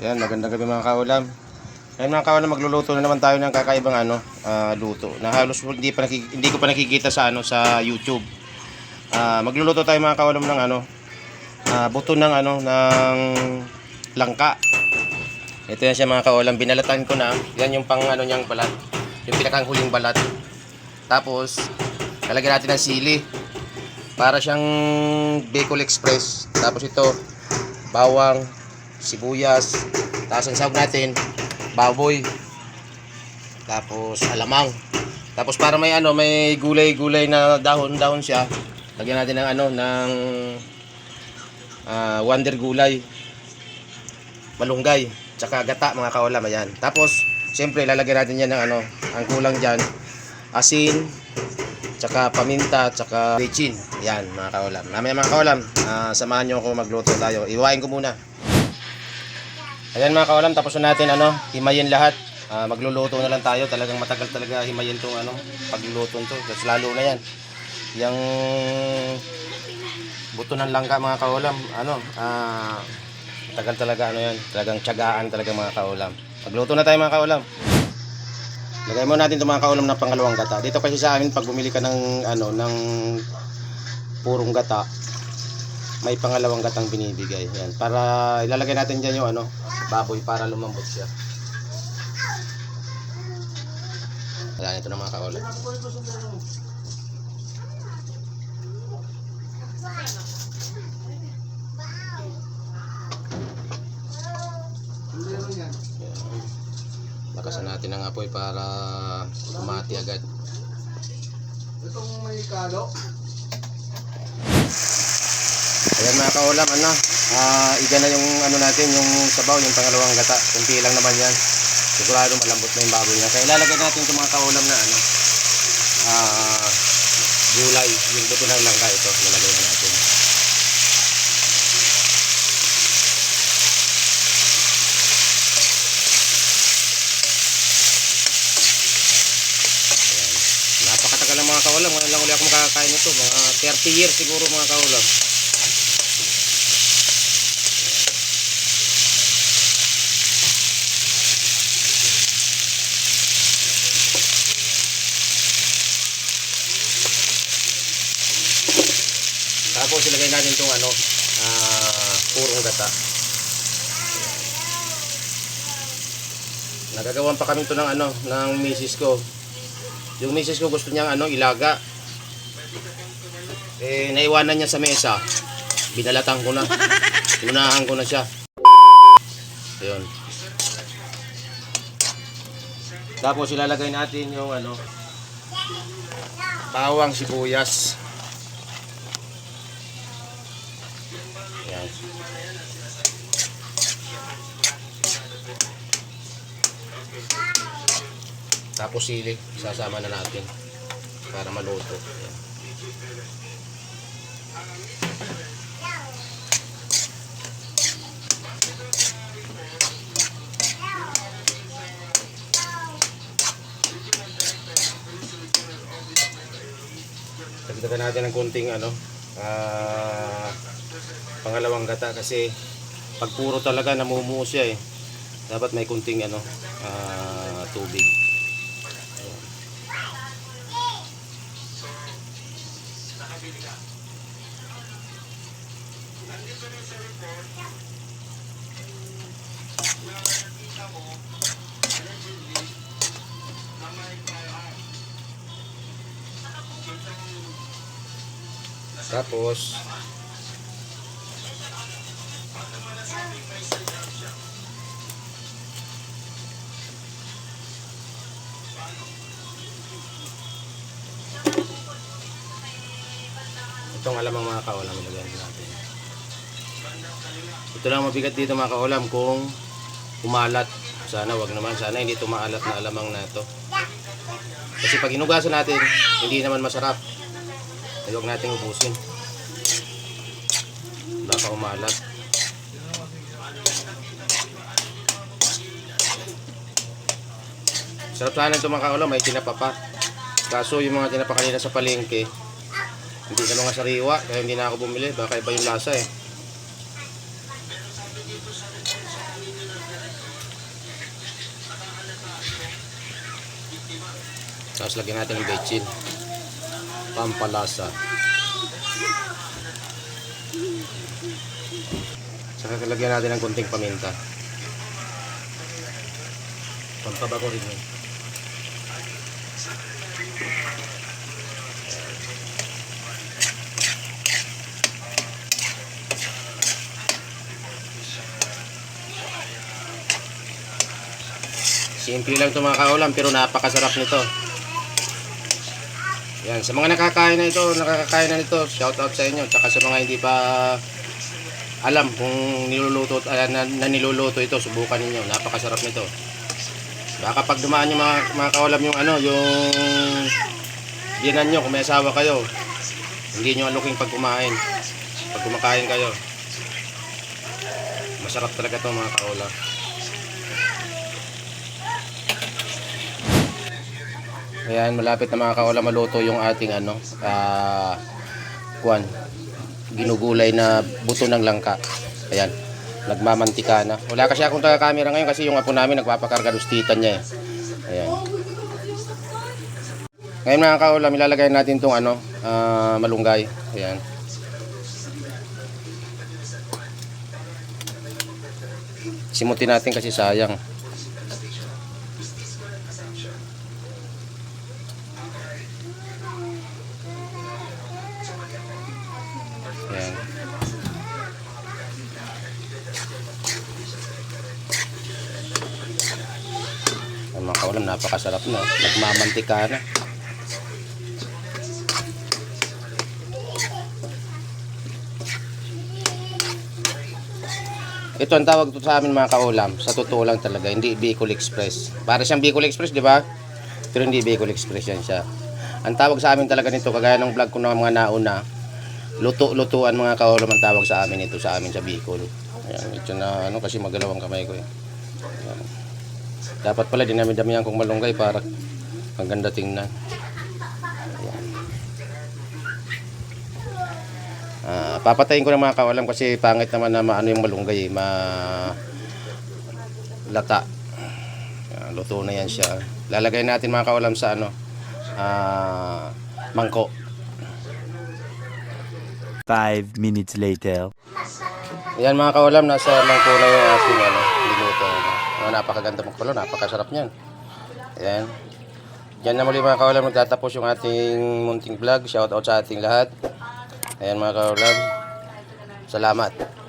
Yan, magandang gabi mga kaulam. Ngayon mga kaulam, magluluto na naman tayo ng kakaibang ano, ah, luto. Na halos hindi, pa hindi ko pa nakikita sa ano sa YouTube. Ah, magluluto tayo mga kaulam ng ano, ah, buto ng ano, ng langka. Ito yan siya mga kaulam, binalatan ko na. Yan yung pang ano niyang balat. Yung pinakang huling balat. Tapos, lalagyan natin ng sili. Para siyang Bicol Express. Tapos ito, bawang, sibuyas. Tapos ang sahog natin, baboy. Tapos alamang. Tapos para may ano, may gulay-gulay na dahon-dahon siya. Lagyan natin ng ano, ng ah, wonder gulay. Malunggay. Tsaka gata mga kaulam, ayan. Tapos, siyempre, lalagyan natin yan ng ano, ang kulang dyan, asin, tsaka paminta, tsaka lechin. Yan, mga kaulam. Mamaya mga kaulam, ah, samahan nyo ako magluto tayo. Iwain ko muna. Ayan mga kaulam, tapos na natin ano, himayin lahat. Ah, magluluto na lang tayo. Talagang matagal talaga himayin tong ano, pagluluto to. Kasi lalo na yan. Yung buto ng langka mga kaulam, ano, ah, matagal talaga ano yan. Talagang tiyagaan talaga mga kaulam. Magluto na tayo mga kaulam. Lagay mo natin itong mga kaulam na pangalawang gata. Dito kasi sa amin pag bumili ka ng ano ng purong gata, may pangalawang gatang binibigay. Yan. Para ilalagay natin diyan yung ano, baboy para lumambot siya. Wala ito na mga. Yan. Lakasan natin ang apoy para umati agad. Itong may kalo. Ayan mga kaulam, ano, ah iga na yung ano natin, yung sabaw, yung pangalawang gata. Kunti lang naman yan. Sigurado malambot na yung baboy niya. Kaya ilalagay natin itong mga kaulam na ano, ah gulay, yung buto ng langka ito, lalagay na natin. Napakatagal ng mga kaulam. Ngayon lang ulit ako makakain nito. Mga 30 years siguro mga kaulam. Tapos ilagay natin itong ano, ah, purong gata. Nagagawan pa kami ito ng ano, ng misis ko. Yung misis ko gusto niyang ano, ilaga. Eh, naiwanan niya sa mesa. Binalatan ko na. Unahan ko na siya. Ayun. Tapos ilalagay natin yung ano, bawang sibuyas. Yan. Tapos sili, sasama na natin para maluto. Yan. Dagdagan natin ng kunting ano, ah, pangalawang gata kasi pag puro talaga namumuo siya eh. Dapat may kunting ano, ah, tubig. Tapos Itong alam ang mga kaulam ilagay natin. Ito lang mabigat dito mga kaulam kung umalat. Sana wag naman. Sana hindi tumaalat na alamang na ito. Kasi pag hinugasan natin, hindi naman masarap. Ay huwag nating ubusin. Baka umalat. Sarap sana ito mga kaulam. May tinapa pa. Kaso yung mga tinapa kanina sa palengke, hindi na mga sariwa, kaya hindi na ako bumili. Baka iba yung lasa eh. Tapos lagyan natin ng bechin. Pampalasa. Saka lagyan natin ng kunting paminta. Pampabago rin yun. Eh. Simple lang ito mga kaulam pero napakasarap nito. Yan, sa mga nakakain na ito, nakakakain na nito, shout out sa inyo. Tsaka sa mga hindi pa alam kung niluluto, uh, na, na niluluto ito, subukan ninyo. Napakasarap nito. Baka pag dumaan yung mga, mga kaulam yung ano, yung dinan nyo, kung may asawa kayo, hindi nyo aluking pag kumain. Pag kumakain kayo. Masarap talaga to mga kaulam. Ayan, malapit na mga kaulam maluto yung ating ano, ah, kuan, ginugulay na buto ng langka. Ayan, nagmamantika na. Wala kasi akong taga-camera ngayon kasi yung apo namin nagpapakarga dustitan niya eh. Ayan. Ngayon mga kaulam, ilalagay natin tong ano, ah, malunggay. Ayan. Simutin natin kasi sayang. Ang mga kaulam, napakasarap na. Nagmamantika na. Ito ang tawag sa amin mga kaulam. Sa totoo lang talaga, hindi Bicol Express. Para siyang Bicol Express, di ba? Pero hindi Bicol Express yan siya. Ang tawag sa amin talaga nito, kagaya ng vlog ko ng mga nauna, luto-lutuan mga kaulam ang tawag sa amin ito sa amin sa Bicol. Ayan, ito na ano kasi magalaw ang kamay ko eh. Ayan. Dapat pala dinami-damihan kong malunggay para ang ganda tingnan. Ayan. Ah, papatayin ko ng mga kawalam kasi pangit naman na maano yung malunggay eh, ma lata. Ayan, luto na yan siya. Lalagay natin mga kawalam sa ano ah mangko. Five minutes later. Yan mga kawalam, nasa mangko na yung ating ano, napakaganda mong kulo, napakasarap niyan. Ayan. Diyan na muli mga kawalam, magtatapos yung ating munting vlog. Shout out sa ating lahat. Ayan mga kawalam. Salamat.